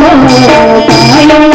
పాయో